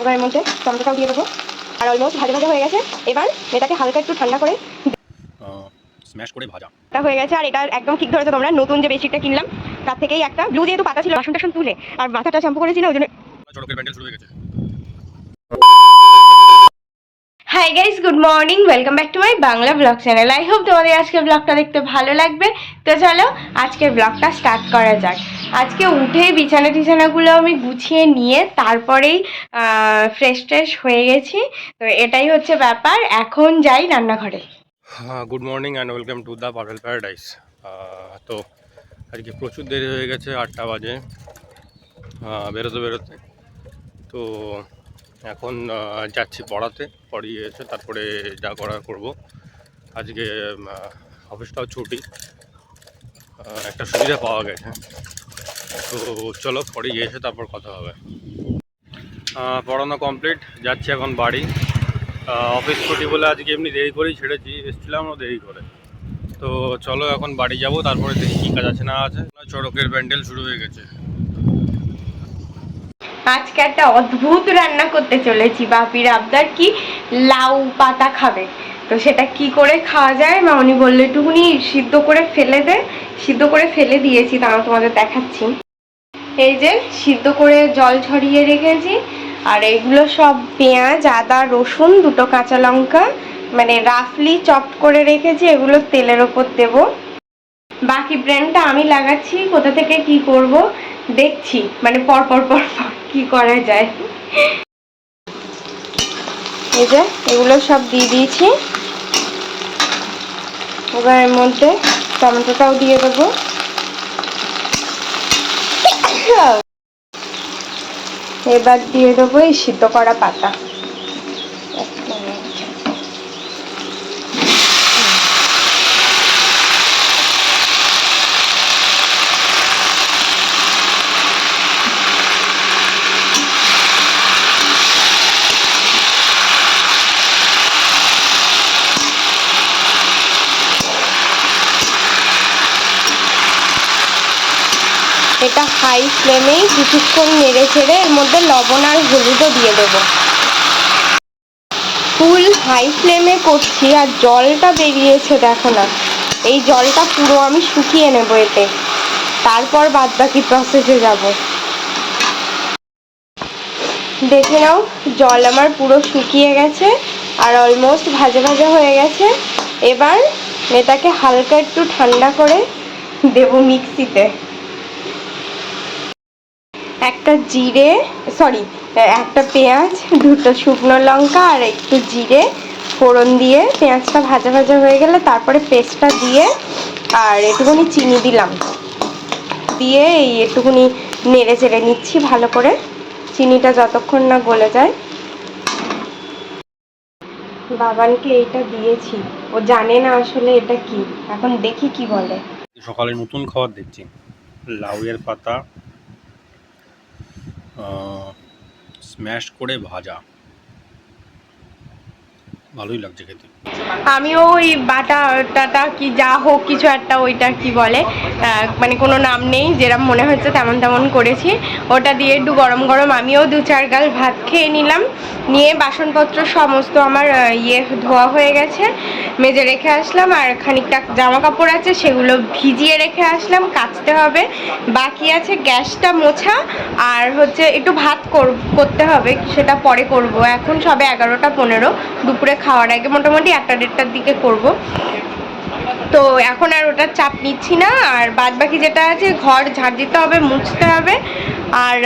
এবার এর মধ্যে টমেটোটাও দিয়ে দেবো। আর অলমোস্ট ভাজা ভাজা হয়ে গেছে। এবার এটাকে হালকা একটু ঠান্ডা করে স্ম্যাশ করে ভাজা। এটা হয়ে গেছে আর এটা একদম ঠিক ধরেছো তোমরা নতুন যে বেডশিটটা কিনলাম তার থেকেই একটা ব্লু যেহেতু পাতা ছিল বাসন টাসন তুলে আর মাথাটা শ্যাম্পু করেছিল ওই জন্য শুরু হয়ে গেছে। Hi guys good morning welcome back to my Bangla vlog channel I hope তোমাদের আজকের ব্লগটা দেখতে ভালো লাগবে। তো চলো আজকের ব্লগটা স্টার্ট করা যাক। আজকে উঠেই বিছানা টিছানাগুলো আমি গুছিয়ে নিয়ে তারপরেই ফ্রেশ ট্রেশ হয়ে গেছি। তো এটাই হচ্ছে ব্যাপার। এখন যাই রান্নাঘরে। Good morning and welcome to the Pavel paradise তো আজকে প্রচুর দেরি হয়ে গেছে, আটটা বাজে। বেরোতে বেরোতে। তো এখন যাচ্ছি পড়াতে। পড়িয়ে এসে তারপরে যা করা করব। আজকে অফিসটাও ছুটি। একটা সুবিধা পাওয়া গেছে। তো চলো পড়িয়ে এসে তারপর কথা হবে। পড়ানো কমপ্লিট যাচ্ছি এখন বাড়ি। অফিস ছুটি বলে আজকে এমনি দেরি করেই ছেড়েছি এসেছিলামও দেরি করে। তো চলো, এখন বাড়ি যাব, তারপরে দেখি কী কাজ আছে না আছে। চড়কের প্যান্ডেল শুরু হয়ে গেছে। আজকে একটা অদ্ভুত রান্না করতে চলেছি, বাপির আবদার কি? লাউ পাতা খাবে। তো সেটা কি করে খাওয়া যায়? মামনি বলল, একটুখানি সিদ্ধ করে ফেলে দে। সিদ্ধ করে ফেলে দিয়েছি তাও তোমাদের দেখাচ্ছি। এই যে সিদ্ধ করে জল ঝরিয়ে রেখেছি। আর এগুলো সব পেঁয়াজ, আদা, রসুন, দুটো কাঁচা লঙ্কা মানে রাফলি চপ করে রেখেছি, এগুলো তেলের ওপর দেবো। বাকি ব্র্যান্ডটা আমি লাগাচ্ছি, কোথা থেকে কি করব দেখছি। মানে পর পর পর পর কি করা যায়। এই যে এগুলো সব দিয়ে দিয়েছি। এবার এর মধ্যে টমেটোটাও দিয়ে দেবো। এবার দিয়ে দেবো এই সিদ্ধ করা পাতা। এটা হাই ফ্লেমেই কিছুক্ষণ নেড়ে ছেড়ে এর মধ্যে লবণ আর হলুদও দিয়ে দেবো। ফুল হাই ফ্লেমে করছি আর জলটা বেরিয়েছে দেখো না। এই জলটা পুরো আমি শুকিয়ে নেব এতে। তারপর বাদ বাকি প্রসেসে যাব। দেখে নাও, জল আমার পুরো শুকিয়ে গেছে আর অলমোস্ট ভাজা ভাজা হয়ে গেছে। এবার এটাকে হালকা একটু ঠান্ডা করে দেবো মিক্সিতে একটা জিরে সরি একটা পেঁয়াজ, দুটো শুকনো লঙ্কা আর একটু জিরে, ফোড়ন দিয়ে পেঁয়াজটা ভাজা ভাজা হয়ে গেলে তারপরে পেস্টটা দিয়ে আর একটুখানি চিনি দিলাম। দিয়ে এই একটুখানি নেড়ে চেড়ে নিচ্ছি ভালো করে। চিনিটা যতক্ষণ না গলে যায়। বাবানকে এইটা দিয়েছি। ও জানে না আসলে এটা কি। এখন দেখি কি বলে। সকালে নতুন খাবার দেখছি। লাউয়ের পাতা স্ম্যাশ করে ভাজা। ভালোই লাগছে খেতে। আমিও ওই বাটা, টাটা কি যা হোক কিছু একটা ওইটা কি বলে মানে কোনো নাম নেই যেরকম মনে হচ্ছে তেমন তেমন করেছি। ওটা দিয়ে একটু গরম গরম আমিও দু চার গাল ভাত খেয়ে নিলাম। নিয়ে বাসনপত্র সমস্ত আমার ইয়ে ধোয়া হয়ে গেছে। মেজে রেখে আসলাম আর খানিকটা জামা কাপড় আছে সেগুলো ভিজিয়ে রেখে আসলাম, কাচতে হবে। বাকি আছে গ্যাসটা মোছা আর হচ্ছে একটু ভাত কর- করতে হবে, সেটা পরে করব। এখন সবে এগারোটা পনেরো, দুপুরে খাওয়ার আগে মোটামুটি একটা দেড়টার দিকে করব। তো এখন আর ওটার চাপ নিচ্ছি না, আর বাদ বাকি যেটা আছে ঘর ঝাড় দিতে হবে, মুছতে হবে। আর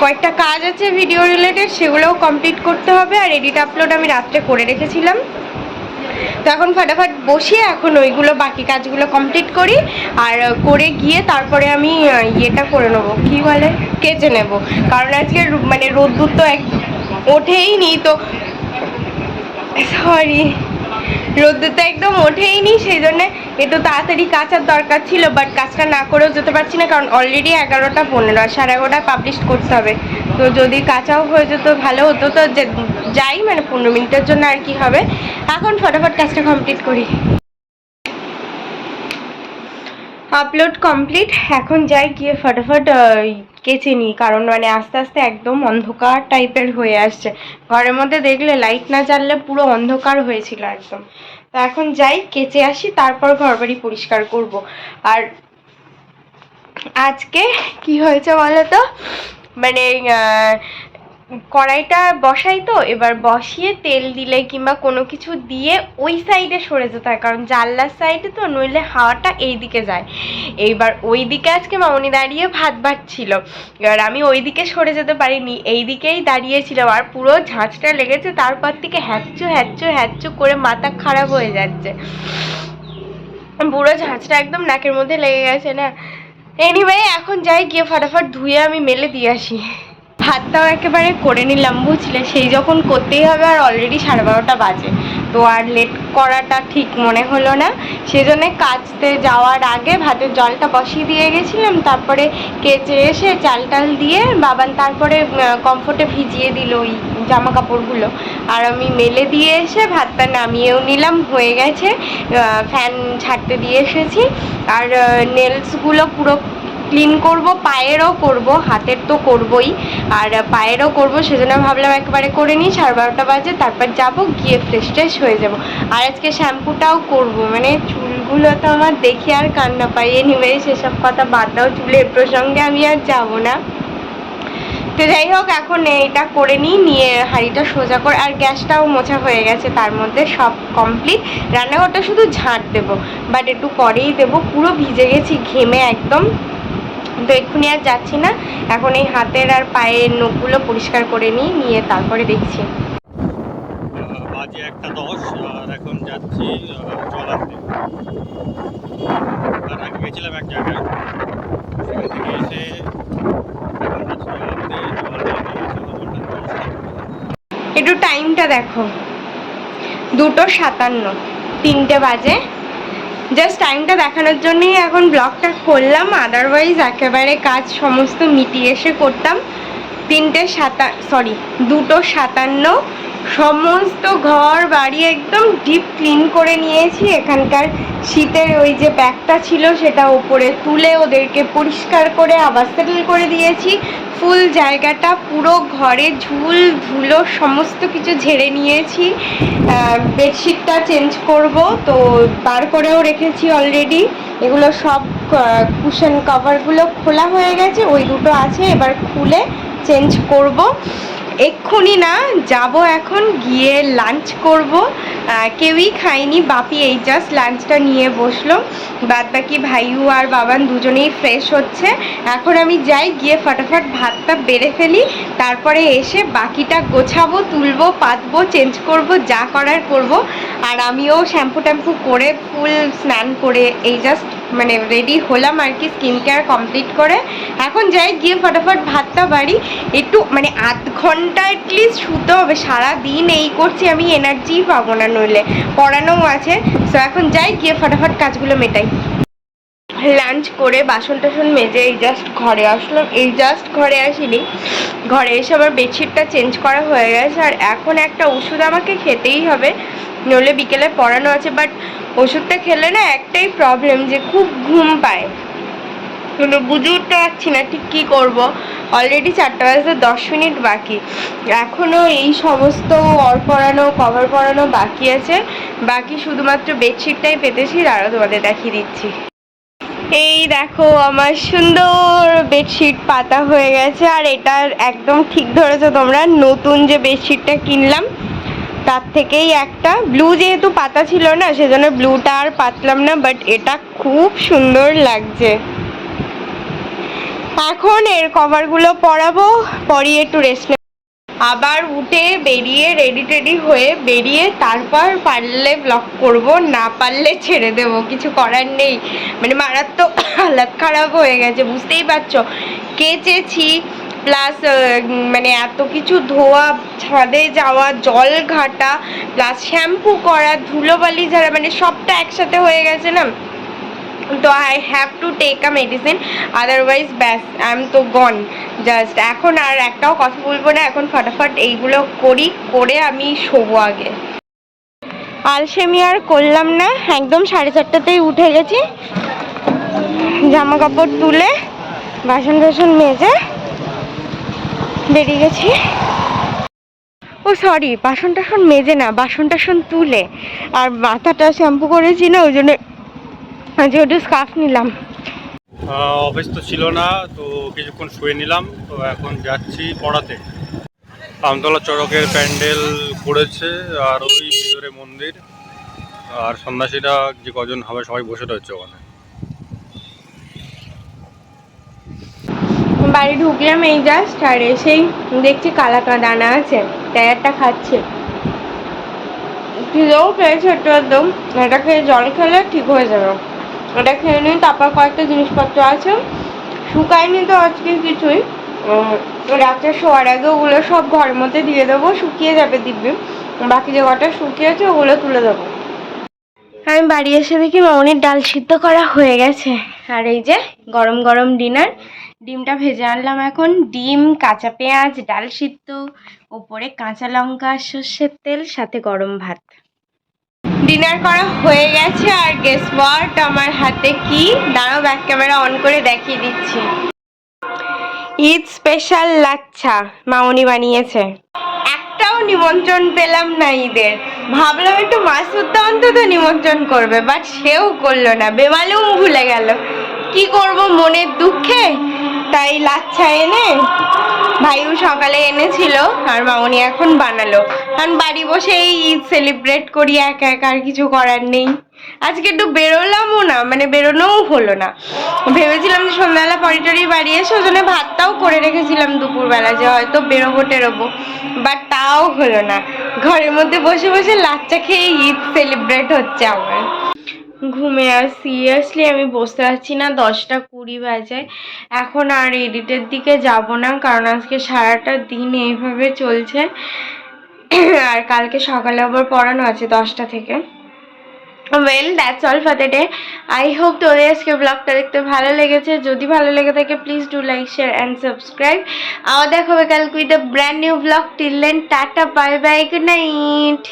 কয়েকটা কাজ আছে ভিডিও রিলেটেড সেগুলোও কমপ্লিট করতে হবে, আর এডিট আপলোড আমি রাত্রে করে রেখেছিলাম। তো এখন ফাটাফাট বসিয়ে এখন ওইগুলো বাকি কাজগুলো কমপ্লিট করি, আর করে গিয়ে তারপরে আমি ইয়েটা করে নেব। কি বলে? কেচে নেব। কারণ আজকে মানে রোদ্দুর তো এক, ওঠেই নি, তো সরি রোদ্দুর তো একদম ওঠেই নি সেই জন্য একটু তাড়াতাড়ি কাচার দরকার ছিল বাট কাজটা না করেও যেতে পারছি না, কারণ অলরেডি এগারোটা পনেরো সাড়ে এগারোটায় পাবলিশ করতে হবে। তো যদি কাঁচাও হয়ে যেত, ভালো হতো, তো যাই মানে পনেরো মিনিটের জন্য আর কি হবে। এখন ফটাফট কাজটা কমপ্লিট করি। আপলোড কমপ্লিট এখন যাই গিয়ে ফটাফট কেচে নিই কারণ মানে আস্তে আস্তে একদম অন্ধকার টাইপের হয়ে আসছে। ঘরের মধ্যে দেখলে লাইট না জ্বাললে পুরো অন্ধকার হয়েছিল একদম। তো এখন যাই, কেচে আসি, তারপর ঘর বাড়ি পরিষ্কার করব। আর আজকে কি হয়েছে বলো তো মানে কড়াইটা বসাই তো, এবার বসিয়ে তেল দিলে কিংবা কোনো কিছু দিয়ে ওই সাইডে সরে যেতে হয়, কারণ জানলার সাইডে তো নইলে হাওয়াটা এই দিকে যায়। এইবার ওই দিকে আজকে মামনি দাঁড়িয়ে ভাত বাড়ছিল এবার আমি ওই দিকে সরে যেতে পারিনি, এই দিকেই দাঁড়িয়েছিলাম, আর পুরো ঝাঁঝটা লেগেছে, তারপর থেকে হ্যাচ্চু হ্যাচ্চু হ্যাচ্চু করে মাথা খারাপ হয়ে যাচ্ছে। পুরো ঝাঁচটা একদম নাকের মধ্যে লেগে গেছে না। এনিওয়ে এখন যাই, গিয়ে ফটাফট ধুয়ে আমি মেলে দিয়ে আসি। ভাতটাও একেবারে করে নিলাম, বুঝলে? সেই যখন করতেই হবে আর অলরেডি সাড়ে বারোটা বাজে। তো আর লেট করাটা ঠিক মনে হলো না। সেজন্য কাচতে যাওয়ার আগে ভাতের জলটা বসিয়ে দিয়ে গেছিলাম, তারপরে কেচে এসে চাল টাল দিয়ে বাবান তারপরে কমফোর্টে ভিজিয়ে দিল ওই জামা কাপড়গুলো আর আমি মেলে দিয়ে এসে ভাতটা নামিয়েও নিলাম, হয়ে গেছে। ফ্যান ছাড়তে দিয়ে এসেছি। আর নেলসগুলো পুরো ক্লিন করব, পায়েরও করব, হাতের তো করবই। আর পায়েরও করব, সেজন্য ভাবলাম একবারে করে নিই, সাড়ে বারোটা বাজে, তারপর যাব, গিয়ে ফ্রেশ ট্রেশ হয়ে যাব। আর আজকে শ্যাম্পুটাও করব মানে চুলগুলো তো আমার দেখি আর কান্না পাই এনিওয়ে সেসব কথা বাদ দাও, চুলের প্রসঙ্গে আমি আর যাব না। তো যাই হোক, এখন এটা করে নিই, নিয়ে হাঁড়িটা সোজা করে, আর গ্যাসটাও মোছা হয়ে গেছে, তার মধ্যে সব কমপ্লিট রান্নাঘরটা শুধু ঝাঁট দেবো বাট একটু পরেই দেবো, পুরো ভিজে গেছি, ঘেমে একদম। তো এক্ষুনি আর যাচ্ছি না। এখন এই হাতের আর পায়ের নখগুলো পরিষ্কার করে নিই নিয়ে তারপরে দেখছি। বাজে একটা দশ আর এখন যাচ্ছি জল আনতে আর আগে গেছিলাম এক জায়গায়। সেখান থেকে এসে। একটু টাইমটা দেখো। দুটো সাতান্ন তিনটে বাজে। জাস্ট টাইমটা দেখানোর জন্যই এখন ব্লগটা করলাম। আদারওয়াইজ একেবারে কাজ সমস্ত মিটিয়ে এসে করতাম। তিনটে সাতা সরি দুটো সাতান্ন সমস্ত ঘর বাড়ি একদম ডিপ ক্লিন করে নিয়েছি। এখানকার শীতের ওই যে ব্যাগটা ছিল সেটা ওপরে তুলে ওদেরকে পরিষ্কার করে আবার সেটেল করে দিয়েছি। ফুল জায়গাটা, পুরো ঘরে ঝুল, ধুলো, সমস্ত কিছু ঝেড়ে নিয়েছি। বেডশিটটা চেঞ্জ করব, তো বার করেও রেখেছি অলরেডি এগুলো সব কুশন কভারগুলো খোলা হয়ে গেছে, ওই দুটো আছে, এবার খুলে চেঞ্জ করব। এক্ষুনি না, যাব এখন, গিয়ে লাঞ্চ করব। কেউই খায়নি, বাপি এই জাস্ট লাঞ্চটা নিয়ে বসল। বাদ বাকি ভাইউ আর বাবান দুজনেই ফ্রেশ হচ্ছে। এখন আমি যাই, গিয়ে ফটাফট ভাতটা বেড়ে ফেলি। তারপরে এসে বাকিটা গোছাবো, তুলবো, পাতবো চেঞ্জ করব, যা করার করব। আর আমিও শ্যাম্পু ট্যাম্পু করে ফুল স্নান করে এই জাস্ট মানে রেডি হলাম আর কি স্কিন কেয়ার কমপ্লিট করে। এখন যাই, গিয়ে ফটাফট ভাতটা বাড়ি। একটু মানে আধ ঘণ্টা অ্যাটলিস্ট শুতে হবে। সারাদিন এই করছি, আমি এনার্জিই পাবো না নইলে। পড়ানোও আছে। সো এখন যাই, গিয়ে ফটাফট কাজগুলো মেটাই। লাঞ্চ করে বাসন টাসন মেজে এই জাস্ট ঘরে আসলাম। এই জাস্ট ঘরে আসিনি। ঘরে এসে আবার বেডশিটটা চেঞ্জ করা হয়ে গেছে। আর এখন একটা ওষুধ আমাকে খেতেই হবে। নইলে বিকেলে পড়ানো আছে বাট ওষুধটা খেলে না একটাই প্রবলেম যে খুব ঘুম পায়। কিন্তু বুঝে উঠতে পারছি না ঠিক কী করব। অলরেডি চারটা বাজতে দশ মিনিট বাকি। এখনও এই সমস্ত অর পরানো কভার পরানো বাকি আছে। বাকি শুধুমাত্র বেডশিটটাই পেতেছি দাঁড়াও তোমাদের দেখিয়ে দিচ্ছি। এই দেখো আমার সুন্দর বেডশিট পাতা হয়ে গেছে, আর এটার একদম ঠিক ধরেছো তোমরা। নতুন যে বেডশিটটা কিনলাম তার থেকেই একটা। ব্লু যেহেতু পাতা ছিল না, সেজন্য ব্লুটা আর পাতলাম না বাট এটা খুব সুন্দর লাগছে। এখন এর কভারগুলো পরাবো, পরিয়ে একটু রেস্ট আবার উঠে বেরিয়ে রেডি টেডি হয়ে বেরিয়ে তারপর পারলে ব্লক করব, না পারলে ছেড়ে দেবো, কিছু করার নেই। মানে মারাত্মক হালাত খারাপ হয়ে গেছে, বুঝতেই পারছ। কেচেছি প্লাস মানে এত কিছু ধোয়া, ছাদে যাওয়া, জল ঘাটা প্লাস শ্যাম্পু করা, ধুলোবালি ঝাড়া মানে সবটা একসাথে হয়ে গেছে না? তো I have to take a medicine otherwise ব্যাস আই এম তো গন জাস্ট এখন আর একটাও কথা বলব না, এখন ফটাফট এইগুলো করি, করে আমি শোবো আগে। আলসেমি আর করলাম না, একদম সাড়ে চারটাতেই উঠে গেছি। জামা কাপড় তুলে বাসন টাসন মেজে বেরিয়ে গেছি। ও সরি বাসন টাসন মেজে না বাসন টাসন তুলে। আর মাথাটা শ্যাম্পু করেছি না, ওই জন্য আজকে একটু স্কার্ফ নিলাম। অফিস তো ছিল না, তো কিছুক্ষণ শুয়ে নিলাম, তো এখন যাচ্ছি পড়াতে। আমতলা চড়কের প্যান্ডেল করেছে, আর ওই ভিতরে মন্দির। আর সন্ন্যাসীরা যে কজন হবে, সবাই বসে রয়েছে ওখানে। বাড়ি ঢুকলাম, এই জাস্ট আর এসেই দেখছি কালা দানা আছে টায়ারটা খাচ্ছে। খিদেও পেয়েছে, একটু একদম। এটা খেয়ে জল খেলে ঠিক হয়ে যাবে। এটা খেয়ে নিই তারপর কয়েকটা জিনিসপত্র আছে। শুকায়নি তো আজকে কিছুই। রাত্রে শোয়ার আগে ওগুলো সব ঘরের মধ্যে দিয়ে দেবো, শুকিয়ে যাবে দিব্যি। বাকি যে কটা শুকিয়েছে, ওগুলো তুলে দেবো। আমি বাড়ি এসে দেখি মামনির ডাল সিদ্ধ করা হয়ে গেছে। আর এই যে গরম গরম ডিনার, ডিমটা ভেজে আনলাম এখন। ডিম, কাঁচা পেঁয়াজ, ডাল সিদ্ধ, ওপরে কাঁচা লঙ্কা, সর্ষের তেল, সাথে গরম ভাত। ডিনার করা হয়ে গেছে আর গেস ওয়াট আমার হাতে কি? দাঁড়াও ব্যাক ক্যামেরা অন করে দেখিয়ে দিচ্ছি। ঈদ স্পেশাল লাচ্ছা, মামনি বানিয়েছে। একটাও নিমন্ত্রণ পেলাম না ঈদের। ভাবলাম একটু মাসুদ্দা অন্তত নিমন্ত্রণ করবে বাট সেও করল না। বেমালুম ভুলে গেল। কি করব মনের দুঃখে? তাই লাচ্ছা এনে ভাইও সকালে এনেছিল, আর মামনি এখন বানালো। কারণ বাড়ি বসে এই ঈদ সেলিব্রেট করি, একা একা আর কিছু করার নেই। আজকে একটু বেরোলামও না মানে বেরোনোও হলো না। ভেবেছিলাম যে সন্ধ্যাবেলা পরে টরি বাড়ি এসে, ওই জন্য ভাতটাও করে রেখেছিলাম দুপুরবেলা যে হয়তো বেরোবো টেরোবো। বাট তাও হলো না। ঘরের মধ্যে বসে বসে লাচ্চা খেয়ে ঈদ সেলিব্রেট হচ্ছে আমার। ঘুমে আর সিরিয়াসলি আমি বসতে পারছি না, দশটা কুড়ি বাজে। এখন আর এডিটের দিকে যাব না, কারণ আজকে সারাটা দিন এইভাবে চলছে। আর কালকে সকালে আবার পড়ানো আছে দশটা থেকে। Well that's all for the day I hope তোদের আজকে ব্লগটা দেখতে ভালো লেগেছে। যদি ভালো লেগে থাকে please do like share and subscribe আবার দেখা হবে কালকে with the brand new vlog till then tata bye bye good night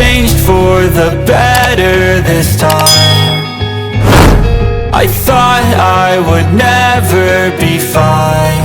changed for the better this time. I thought I would never be fine